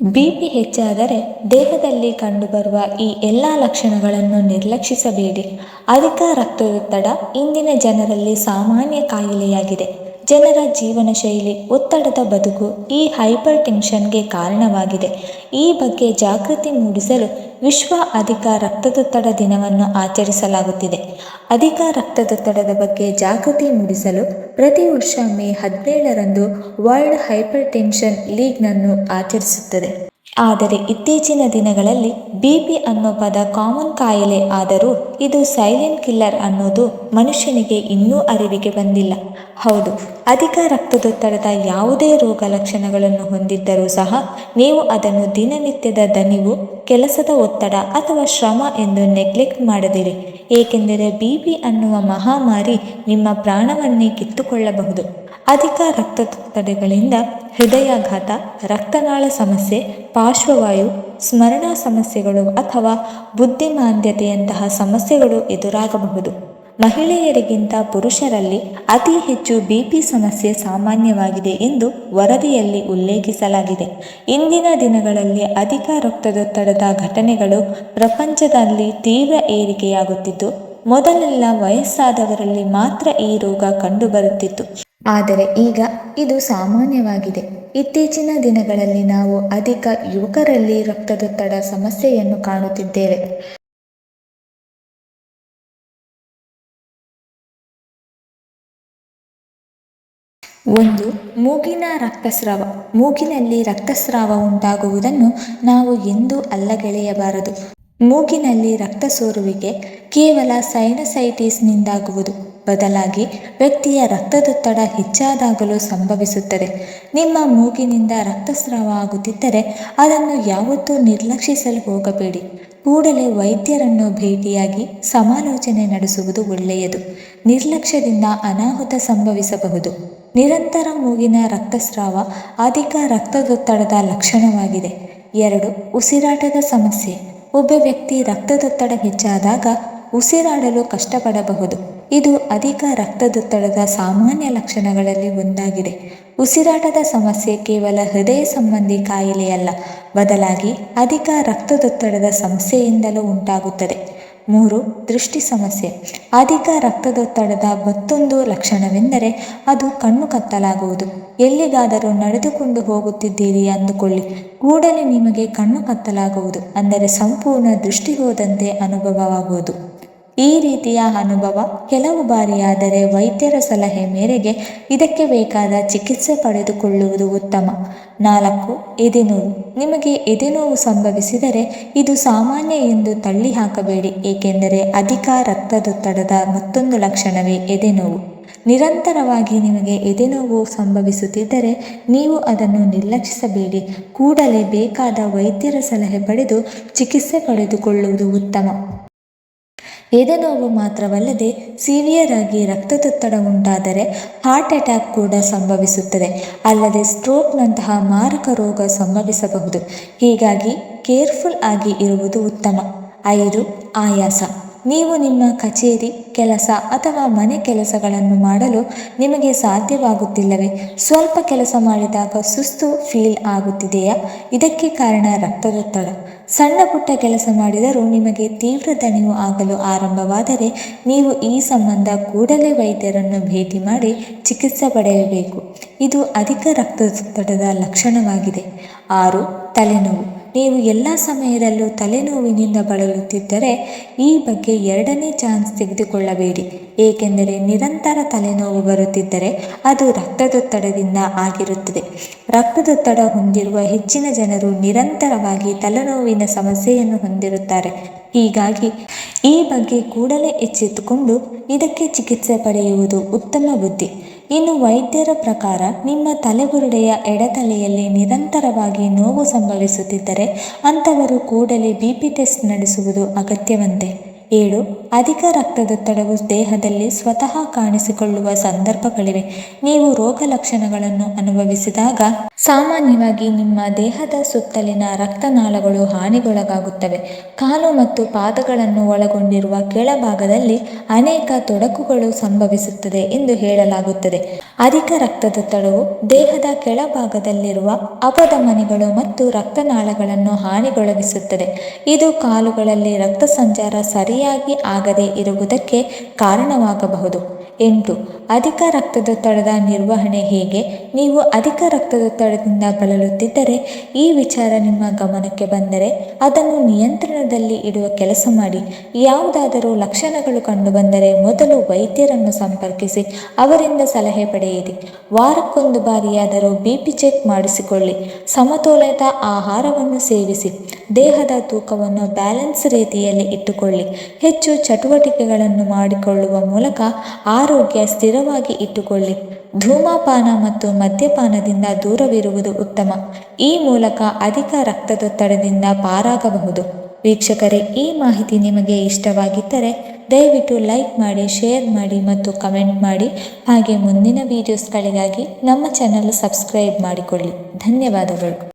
BP ಹೆಚ್ಚಾದರೆ ದೇಹದಲ್ಲಿ ಕಂಡುಬರುವ ಈ ಎಲ್ಲ ಲಕ್ಷಣಗಳನ್ನು ನಿರ್ಲಕ್ಷಿಸಬೇಡಿ. ಅಧಿಕ ರಕ್ತದೊತ್ತಡ ಇಂದಿನ ಜನರಲ್ಲಿ ಸಾಮಾನ್ಯ ಕಾಯಿಲೆಯಾಗಿದೆ. ಜನರ ಜೀವನ ಶೈಲಿ ಒತ್ತಡದ ಬದುಕು ಈ ಹೈಪರ್ ಟೆನ್ಷನ್ಗೆ ಕಾರಣವಾಗಿದೆ. ಈ ಬಗ್ಗೆ ಜಾಗೃತಿ ಮೂಡಿಸಲು ವಿಶ್ವ ಅಧಿಕ ರಕ್ತದೊತ್ತಡ ದಿನವನ್ನು ಆಚರಿಸಲಾಗುತ್ತಿದೆ. ಅಧಿಕ ರಕ್ತದೊತ್ತಡದ ಬಗ್ಗೆ ಜಾಗೃತಿ ಮೂಡಿಸಲು ಪ್ರತಿ ವರ್ಷ ಮೇ ಹದಿನೇಳರಂದು ವರ್ಲ್ಡ್ ಹೈಪರ್ ಟೆನ್ಷನ್ ಲೀಗ್ನನ್ನು ಆಚರಿಸುತ್ತದೆ. ಆದರೆ ಇತ್ತೀಚಿನ ದಿನಗಳಲ್ಲಿ ಬಿ ಪಿ ಅನ್ನೋ ಪದ ಕಾಮನ್ ಕಾಯಿಲೆ ಆದರೂ ಇದು ಸೈಲೆಂಟ್ ಕಿಲ್ಲರ್ ಅನ್ನೋದು ಮನುಷ್ಯನಿಗೆ ಇನ್ನೂ ಅರಿವಿಗೆ ಬಂದಿಲ್ಲ. ಹೌದು, ಅಧಿಕ ರಕ್ತದೊತ್ತಡದ ಯಾವುದೇ ರೋಗ ಲಕ್ಷಣಗಳನ್ನು ಹೊಂದಿದ್ದರೂ ಸಹ ನೀವು ಅದನ್ನು ದಿನನಿತ್ಯದ ದನಿವು, ಕೆಲಸದ ಒತ್ತಡ ಅಥವಾ ಶ್ರಮ ಎಂದು ನೆಗ್ಲೆಕ್ಟ್ ಮಾಡದಿರಿ. ಏಕೆಂದರೆ ಬಿ ಪಿ ಅನ್ನುವ ಮಹಾಮಾರಿ ನಿಮ್ಮ ಪ್ರಾಣವನ್ನೇ ಕಿತ್ತುಕೊಳ್ಳಬಹುದು. ಅಧಿಕ ರಕ್ತದೊತ್ತಡಗಳಿಂದ ಹೃದಯಾಘಾತ, ರಕ್ತನಾಳ ಸಮಸ್ಯೆ, ಪಾರ್ಶ್ವವಾಯು, ಸ್ಮರಣ ಸಮಸ್ಯೆಗಳು ಅಥವಾ ಬುದ್ಧಿಮಾಂದ್ಯತೆಯಂತಹ ಸಮಸ್ಯೆಗಳು ಎದುರಾಗಬಹುದು. ಮಹಿಳೆಯರಿಗಿಂತ ಪುರುಷರಲ್ಲಿ ಅತಿ ಹೆಚ್ಚು ಬಿಪಿ ಸಮಸ್ಯೆ ಸಾಮಾನ್ಯವಾಗಿದೆ ಎಂದು ವರದಿಯಲ್ಲಿ ಉಲ್ಲೇಖಿಸಲಾಗಿದೆ. ಇಂದಿನ ದಿನಗಳಲ್ಲಿ ಅಧಿಕ ರಕ್ತದೊತ್ತಡದ ಘಟನೆಗಳು ಪ್ರಪಂಚದಲ್ಲಿ ತೀವ್ರ ಏರಿಕೆಯಾಗುತ್ತಿದ್ದು ಮೊದಲೆಲ್ಲ ವಯಸ್ಸಾದವರಲ್ಲಿ ಮಾತ್ರ ಈ ರೋಗ ಕಂಡುಬರುತ್ತಿತ್ತು. ಆದರೆ ಈಗ ಇದು ಸಾಮಾನ್ಯವಾಗಿದೆ. ಇತ್ತೀಚಿನ ದಿನಗಳಲ್ಲಿ ನಾವು ಅಧಿಕ ಯುವಕರಲ್ಲಿ ರಕ್ತದೊತ್ತಡ ಸಮಸ್ಯೆಯನ್ನು ಕಾಣುತ್ತಿದ್ದೇವೆ. ಒಂದು, ಮೂಗಿನ ರಕ್ತಸ್ರಾವ. ಮೂಗಿನಲ್ಲಿ ರಕ್ತಸ್ರಾವ ಉಂಟಾಗುವುದನ್ನು ನಾವು ಎಂದೂ ಅಲ್ಲಗೆಳೆಯಬಾರದು. ಮೂಗಿನಲ್ಲಿ ರಕ್ತ ಸೋರುವಿಕೆ ಕೇವಲ ಸೈನಸೈಟಿಸ್ನಿಂದಾಗುವುದು. ಬದಲಾಗಿ ವ್ಯಕ್ತಿಯ ರಕ್ತದೊತ್ತಡ ಹೆಚ್ಚಾದಾಗಲೂ ಸಂಭವಿಸುತ್ತದೆ. ನಿಮ್ಮ ಮೂಗಿನಿಂದ ರಕ್ತಸ್ರಾವ ಆಗುತ್ತಿದ್ದರೆ ಅದನ್ನು ಯಾವತ್ತೂ ನಿರ್ಲಕ್ಷಿಸಲು ಹೋಗಬೇಡಿ. ಕೂಡಲೇ ವೈದ್ಯರನ್ನು ಭೇಟಿಯಾಗಿ ಸಮಾಲೋಚನೆ ನಡೆಸುವುದು ಒಳ್ಳೆಯದು. ನಿರ್ಲಕ್ಷ್ಯದಿಂದ ಅನಾಹುತ ಸಂಭವಿಸಬಹುದು. ನಿರಂತರ ಮೂಗಿನ ರಕ್ತಸ್ರಾವ ಅಧಿಕ ರಕ್ತದೊತ್ತಡದ ಲಕ್ಷಣವಾಗಿದೆ. ಎರಡು, ಉಸಿರಾಟದ ಸಮಸ್ಯೆ. ಒಬ್ಬ ವ್ಯಕ್ತಿ ರಕ್ತದೊತ್ತಡ ಹೆಚ್ಚಾದಾಗ ಉಸಿರಾಡಲು ಕಷ್ಟಪಡಬಹುದು. ಇದು ಅಧಿಕ ರಕ್ತದೊತ್ತಡದ ಸಾಮಾನ್ಯ ಲಕ್ಷಣಗಳಲ್ಲಿ ಒಂದಾಗಿದೆ. ಉಸಿರಾಟದ ಸಮಸ್ಯೆ ಕೇವಲ ಹೃದಯ ಸಂಬಂಧಿ ಕಾಯಿಲೆಯಲ್ಲ. ಬದಲಾಗಿ ಅಧಿಕ ರಕ್ತದೊತ್ತಡದ ಸಮಸ್ಯೆಯಿಂದಲೂ ಉಂಟಾಗುತ್ತದೆ. ಮೂರು ದೃಷ್ಟಿ ಸಮಸ್ಯೆ. ಅಧಿಕ ರಕ್ತದೊತ್ತಡದ ಮತ್ತೊಂದು ಲಕ್ಷಣವೆಂದರೆ ಅದು ಕಣ್ಣು ಕತ್ತಲಾಗುವುದು. ಎಲ್ಲಿಗಾದರೂ ನಡೆದುಕೊಂಡು ಹೋಗುತ್ತಿದ್ದೀರಿ ಅಂದುಕೊಳ್ಳಿ. ಕೂಡಲೇ ನಿಮಗೆ ಕಣ್ಣು ಕತ್ತಲಾಗುವುದು. ಅಂದರೆ ಸಂಪೂರ್ಣ ದೃಷ್ಟಿ ಹೋದಂತೆ ಅನುಭವವಾಗುವುದು. ಈ ರೀತಿಯ ಅನುಭವ ಕೆಲವು ಬಾರಿಯಾದರೆ ವೈದ್ಯರ ಸಲಹೆ ಮೇರೆಗೆ ಇದಕ್ಕೆ ಬೇಕಾದ ಚಿಕಿತ್ಸೆ ಪಡೆದುಕೊಳ್ಳುವುದು ಉತ್ತಮ. ನಾಲ್ಕು ಎದೆನೋವು ನಿಮಗೆ ಎದೆನೋವು ಸಂಭವಿಸಿದರೆ ಇದು ಸಾಮಾನ್ಯ ಎಂದು ತಳ್ಳಿ ಹಾಕಬೇಡಿ, ಏಕೆಂದರೆ ಅಧಿಕ ರಕ್ತದೊತ್ತಡದ ಮತ್ತೊಂದು ಲಕ್ಷಣವೇ ಎದೆನೋವು ನಿರಂತರವಾಗಿ ನಿಮಗೆ ಎದೆನೋವು ಸಂಭವಿಸುತ್ತಿದ್ದರೆ ನೀವು ಅದನ್ನು ನಿರ್ಲಕ್ಷಿಸಬೇಡಿ. ಕೂಡಲೇ ಬೇಕಾದ ವೈದ್ಯರ ಸಲಹೆ ಪಡೆದು ಚಿಕಿತ್ಸೆ ಪಡೆದುಕೊಳ್ಳುವುದು ಉತ್ತಮ. ಎದೆನೋವು ಮಾತ್ರವಲ್ಲದೆ ಸಿವಿಯರ್ ಆಗಿ ರಕ್ತದೊತ್ತಡ ಉಂಟಾದರೆ ಹಾರ್ಟ್ ಅಟ್ಯಾಕ್ ಕೂಡ ಸಂಭವಿಸುತ್ತದೆ. ಅಲ್ಲದೆ ಸ್ಟ್ರೋಕ್ನಂತಹ ಮಾರಕ ರೋಗ ಸಂಭವಿಸಬಹುದು. ಹೀಗಾಗಿ ಕೇರ್ಫುಲ್ ಆಗಿ ಇರುವುದು ಉತ್ತಮ. ಐದು, ಆಯಾಸ. ನೀವು ನಿಮ್ಮ ಕಚೇರಿ, ಕೆಲಸ ಅಥವಾ ಮನೆ ಕೆಲಸಗಳನ್ನು ಮಾಡಲು ನಿಮಗೆ ಸಾಧ್ಯವಾಗುತ್ತಿಲ್ಲವೇ? ಸ್ವಲ್ಪ ಕೆಲಸ ಮಾಡಿದಾಗ ಸುಸ್ತು ಫೀಲ್ ಆಗುತ್ತಿದೆಯಾ? ಇದಕ್ಕೆ ಕಾರಣ ರಕ್ತದೊತ್ತಡ ಸಣ್ಣ ಪುಟ್ಟ ಕೆಲಸ ಮಾಡಿದರೂ ನಿಮಗೆ ತೀವ್ರ ದಣಿವು ಆಗಲು ಆರಂಭವಾದರೆ ನೀವು ಈ ಸಂಬಂಧ ಕೂಡಲೇ ವೈದ್ಯರನ್ನು ಭೇಟಿ ಮಾಡಿ ಚಿಕಿತ್ಸೆ ಪಡೆಯಬೇಕು. ಇದು ಅಧಿಕ ರಕ್ತದೊತ್ತಡದ ಲಕ್ಷಣವಾಗಿದೆ. ಆರು, ತಲೆನೋವು. ನೀವು ಎಲ್ಲ ಸಮಯದಲ್ಲೂ ತಲೆನೋವಿನಿಂದ ಬಳಲುತ್ತಿದ್ದರೆ ಈ ಬಗ್ಗೆ ಎರಡನೇ ಚಾನ್ಸ್ ತೆಗೆದುಕೊಳ್ಳಬೇಡಿ. ಏಕೆಂದರೆ ನಿರಂತರ ತಲೆನೋವು ಬರುತ್ತಿದ್ದರೆ ಅದು ರಕ್ತದೊತ್ತಡದಿಂದ ಆಗಿರುತ್ತದೆ. ರಕ್ತದೊತ್ತಡ ಹೊಂದಿರುವ ಹೆಚ್ಚಿನ ಜನರು ನಿರಂತರವಾಗಿ ತಲೆನೋವಿನ ಸಮಸ್ಯೆಯನ್ನು ಹೊಂದಿರುತ್ತಾರೆ. ಹೀಗಾಗಿ ಈ ಬಗ್ಗೆ ಕೂಡಲೇ ಎಚ್ಚೆತ್ತುಕೊಂಡು ಇದಕ್ಕೆ ಚಿಕಿತ್ಸೆ ಪಡೆಯುವುದು ಉತ್ತಮ ಬುದ್ಧಿ. ಇನ್ನು ವೈದ್ಯರ ಪ್ರಕಾರ ನಿಮ್ಮ ತಲೆಬುರುಡೆಯ ಎಡತಲೆಯಲ್ಲಿ ನಿರಂತರವಾಗಿ ನೋವು ಸಂಭವಿಸುತ್ತಿದ್ದರೆ ಅಂಥವರು ಕೂಡಲೇ ಬಿ ಪಿ ಟೆಸ್ಟ್ ನಡೆಸುವುದು ಅಗತ್ಯವಂತೆ. ಏಳು ಅಧಿಕ ರಕ್ತದೊತ್ತಡವು ದೇಹದಲ್ಲಿ ಸ್ವತಃ ಕಾಣಿಸಿಕೊಳ್ಳುವ ಸಂದರ್ಭಗಳಿವೆ. ನೀವು ರೋಗ ಲಕ್ಷಣಗಳನ್ನು ಅನುಭವಿಸಿದಾಗ ಸಾಮಾನ್ಯವಾಗಿ ನಿಮ್ಮ ದೇಹದ ಸುತ್ತಲಿನ ರಕ್ತನಾಳಗಳು ಹಾನಿಗೊಳಗಾಗುತ್ತವೆ. ಕಾಲು ಮತ್ತು ಪಾದಗಳನ್ನು ಒಳಗೊಂಡಿರುವ ಕೆಳಭಾಗದಲ್ಲಿ ಅನೇಕ ತೊಡಕುಗಳು ಸಂಭವಿಸುತ್ತದೆ ಎಂದು ಹೇಳಲಾಗುತ್ತದೆ. ಅಧಿಕ ರಕ್ತದೊತ್ತಡವು ದೇಹದ ಕೆಳಭಾಗದಲ್ಲಿರುವ ಅಪಧಮನಿಗಳು ಮತ್ತು ರಕ್ತನಾಳಗಳನ್ನು ಹಾನಿಗೊಳಗಿಸುತ್ತದೆ. ಇದು ಕಾಲುಗಳಲ್ಲಿ ರಕ್ತ ಸಂಚಾರ ಸರಿಯಾಗಿ ಆಗದೇ ಇರುವುದಕ್ಕೆ ಕಾರಣವಾಗಬಹುದು. ಎಂಟು, ಅಧಿಕ ರಕ್ತದೊತ್ತಡದ ನಿರ್ವಹಣೆ ಹೇಗೆ? ನೀವು ಅಧಿಕ ರಕ್ತದೊತ್ತಡದಿಂದ ಬಳಲುತ್ತಿದ್ದರೆ, ಈ ವಿಚಾರ ನಿಮ್ಮ ಗಮನಕ್ಕೆ ಬಂದರೆ ಅದನ್ನು ನಿಯಂತ್ರಣದಲ್ಲಿ ಇಡುವ ಕೆಲಸ ಮಾಡಿ. ಯಾವುದಾದರೂ ಲಕ್ಷಣಗಳು ಕಂಡುಬಂದರೆ ಮೊದಲು ವೈದ್ಯರನ್ನು ಸಂಪರ್ಕಿಸಿ, ಅವರಿಂದ ಸಲಹೆ ಪಡೆಯಿರಿ. ವಾರಕ್ಕೊಂದು ಬಾರಿಯಾದರೂ ಬಿ ಪಿ ಚೆಕ್ ಮಾಡಿಸಿಕೊಳ್ಳಿ. ಸಮತೋಲಿತ ಆಹಾರವನ್ನು ಸೇವಿಸಿ. ದೇಹದ ತೂಕವನ್ನು ಬ್ಯಾಲೆನ್ಸ್ ರೀತಿಯಲ್ಲಿ ಇಟ್ಟುಕೊಳ್ಳಿ. ಹೆಚ್ಚು ಚಟುವಟಿಕೆಗಳನ್ನು ಮಾಡಿಕೊಳ್ಳುವ ಮೂಲಕ ಆರೋಗ್ಯ ಸ್ಥಿರವಾಗಿ ಇಟ್ಟುಕೊಳ್ಳಿ. ಧೂಮಪಾನ ಮತ್ತು ಮದ್ಯಪಾನದಿಂದ ದೂರವಿರುವುದು ಉತ್ತಮ. ಈ ಮೂಲಕ ಅಧಿಕ ರಕ್ತದೊತ್ತಡದಿಂದ ಪಾರಾಗಬಹುದು. ವೀಕ್ಷಕರೇ, ಈ ಮಾಹಿತಿ ನಿಮಗೆ ಇಷ್ಟವಾಗಿದ್ದರೆ ದಯವಿಟ್ಟು ಲೈಕ್ ಮಾಡಿ, ಶೇರ್ ಮಾಡಿ ಮತ್ತು ಕಮೆಂಟ್ ಮಾಡಿ. ಹಾಗೆ ಮುಂದಿನ ವೀಡಿಯೋಸ್ಗಳಿಗಾಗಿ ನಮ್ಮ ಚಾನಲ್ ಸಬ್ಸ್ಕ್ರೈಬ್ ಮಾಡಿಕೊಳ್ಳಿ. ಧನ್ಯವಾದಗಳು.